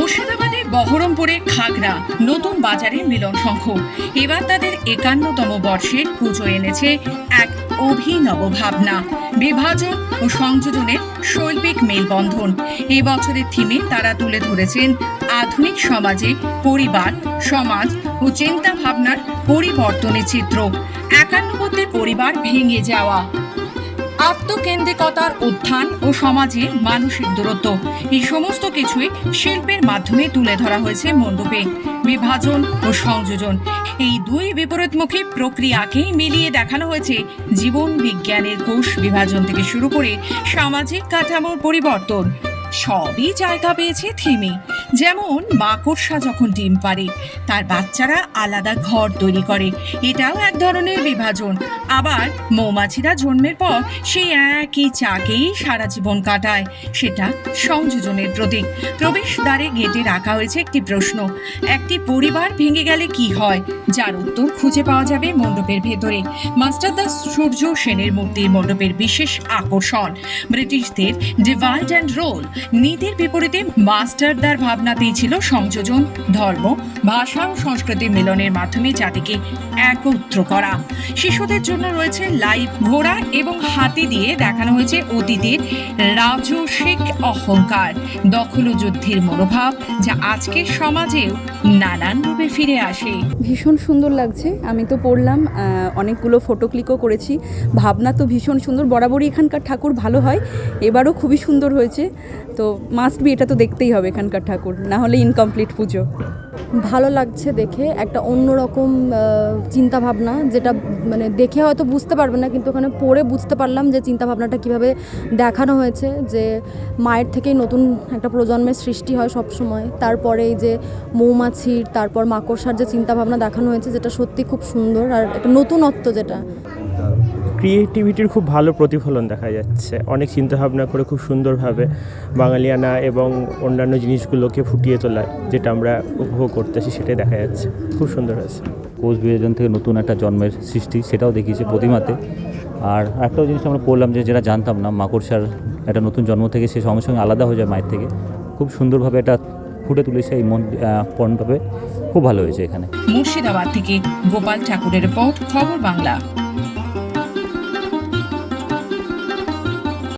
মুর্শিদাবাদের বহরমপুরে খাগড়া, নতুন বাজারে মিলন সংঘ এবার তাদের একান্নতম বর্ষের পুজো এনেছে এক অভিনব ভাবনা, বিভাজন ও সংযোজনের শৈল্পিক মেলবন্ধন। এই বছরের থিমে তারা তুলে ধরেছেন আধুনিক সমাজে পরিবার, সমাজ ও চিন্তা ভাবনার পরিবর্তনের চিত্র। একান্নবর্তী পরিবার ভেঙে যাওয়া। আত্মকেন্দ্রিকতার উত্থান ও সমাজে মানসিক দূরত্ব। এই সমস্ত কিছুই শিল্পের মাধ্যমে তুলে ধরা হয়েছে মণ্ডপে। বিভাজন ও সংযোজন, এই দুই বিপরীতমুখী প্রক্রিয়াকেই মিলিয়ে দেখানো হয়েছে জীবন বিজ্ঞানের কোষ বিভাজন থেকে শুরু করে সামাজিক কাঠামোর পরিবর্তন। সবই জায়গা পেয়েছে থিমে। যেমন মাকড়সা যখন ডিম পারে তার বাচ্চারা আলাদা ঘর তৈরি করে। এটাও এক ধরনের বিভাজন। আবার মৌমাছিরা জন্মের পর সেই একই চাকেই সারা জীবন কাটায়। সেটা সংযোজনের প্রতীক। প্রবেশদ্বারে গেটে রাখা হয়েছে একটি প্রশ্ন। একটি পরিবার ভেঙে গেলে কি হয়? যার উত্তর খুঁজে পাওয়া যাবে মণ্ডপের ভেতরে। মাস্টার দাস সূর্য সেনের মূর্তির মণ্ডপের বিশেষ আকর্ষণ। ব্রিটিশদের ডিভাইড অ্যান্ড রোল। নীতির বিপরীতে মাস্টারদার ভাবনাতেই ছিল সংযোজন, ধর্ম, ভাষা ও সংস্কৃতির মিলনের মাধ্যমে জাতিকে একত্র করা। শিশুদের জন্য রয়েছে লাইভ ঘোড়া এবং হাতি দিয়ে দেখানো হয়েছে অতীতের রাজসিক অহংকার, দখল যুদ্ধের মনোভাব যা আজকের সমাজেও নানান রূপে ফিরে আসে। ভীষণ সুন্দর লাগছে। আমি তো পড়লাম অনেকগুলো ফটো ক্লিকও করেছি। ভাবনা তো ভীষণ সুন্দর। বরাবরই এখানকার ঠাকুর ভালো হয়। এবারও খুবই সুন্দর হয়েছে। তো মাস্ট বি এটা তো দেখতেই হবে এখানকার ঠাকুর। না হলে ইনকমপ্লিট পুজো। ভালো লাগছে দেখে, একটা অন্যরকম চিন্তা ভাবনা যেটা মানে দেখে হয়তো বুঝতে পারবে না, কিন্তু ওখানে পড়ে বুঝতে পারলাম যে চিন্তা ভাবনাটা কীভাবে দেখানো হয়েছে, যে মায়ের থেকেই নতুন একটা প্রজন্মের সৃষ্টি হয় সব সময় তারপরে এই যে মৌমাছির, তারপর মাকড়সার যে চিন্তা ভাবনা দেখানো হয়েছে, যেটা সত্যি খুব সুন্দর, আর একটা নতুনত্ব যেটা। ক্রিয়েটিভিটির খুব ভালো প্রতিফলন দেখা যাচ্ছে। অনেক চিন্তাভাবনা করে খুব সুন্দরভাবে বাঙালিয়ানা এবং অন্যান্য জিনিসগুলোকে ফুটিয়ে তোলা যেটা আমরা উপভোগ করতেছি সেটাই দেখা যাচ্ছে। খুব সুন্দর হয়েছে। কোষ বিভাজন থেকে নতুন একটা জন্মের সৃষ্টি সেটাও দেখিয়েছে প্রতিমাতে। আর একটাও জিনিস আমরা পড়লাম যে যেটা জানতাম না মাকড়সার একটা নতুন জন্ম থেকে সে সঙ্গে সঙ্গে আলাদা হয়ে যায় মায়ের থেকে। খুব সুন্দরভাবে এটা ফুটে তুলেছে এই মন মণ্ডপে খুব ভালো হয়েছে এখানে। মুর্শিদাবাদ থেকে গোপাল ঠাকুরের রিপোর্ট খবর বাংলা।